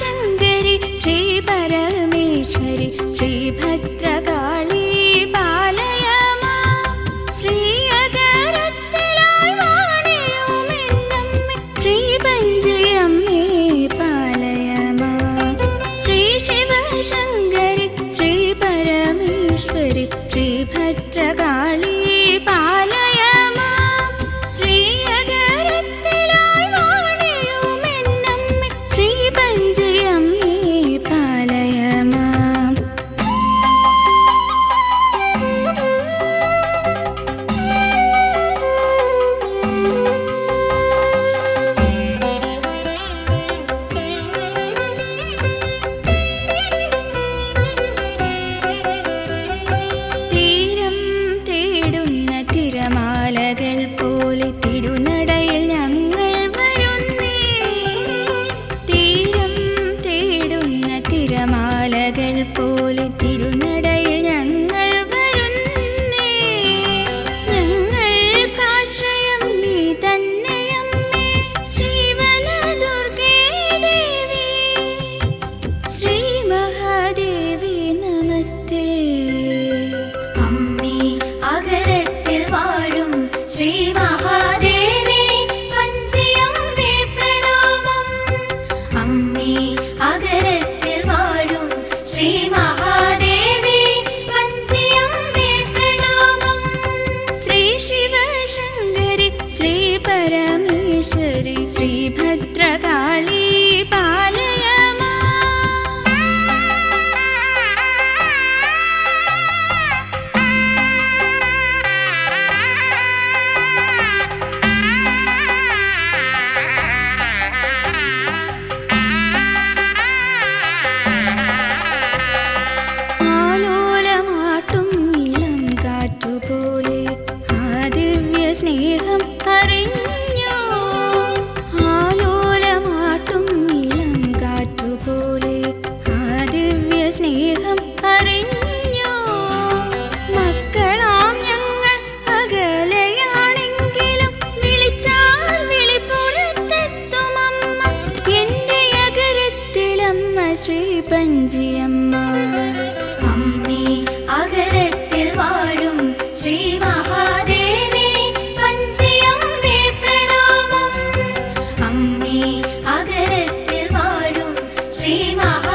ശങ്കരി ശ്രീ പരമേശ്വരി ശ്രീ ഭദ്രകാളി പാലയ ശ്രീ അകരത്തിലായി വാണിയോമെന്നമ്മ ശ്രീ പഞ്ചയമ്മേ പാലയമ ശ്രീ പഞ്ചിയമ്മ അമ്മി അകരത്തിൽ വാഴും ശ്രീ മഹാദേവി പഞ്ചിയമ്മേ പ്രണാമം. അമ്മി അകരത്തിൽ വാഴും ശ്രീ മഹാ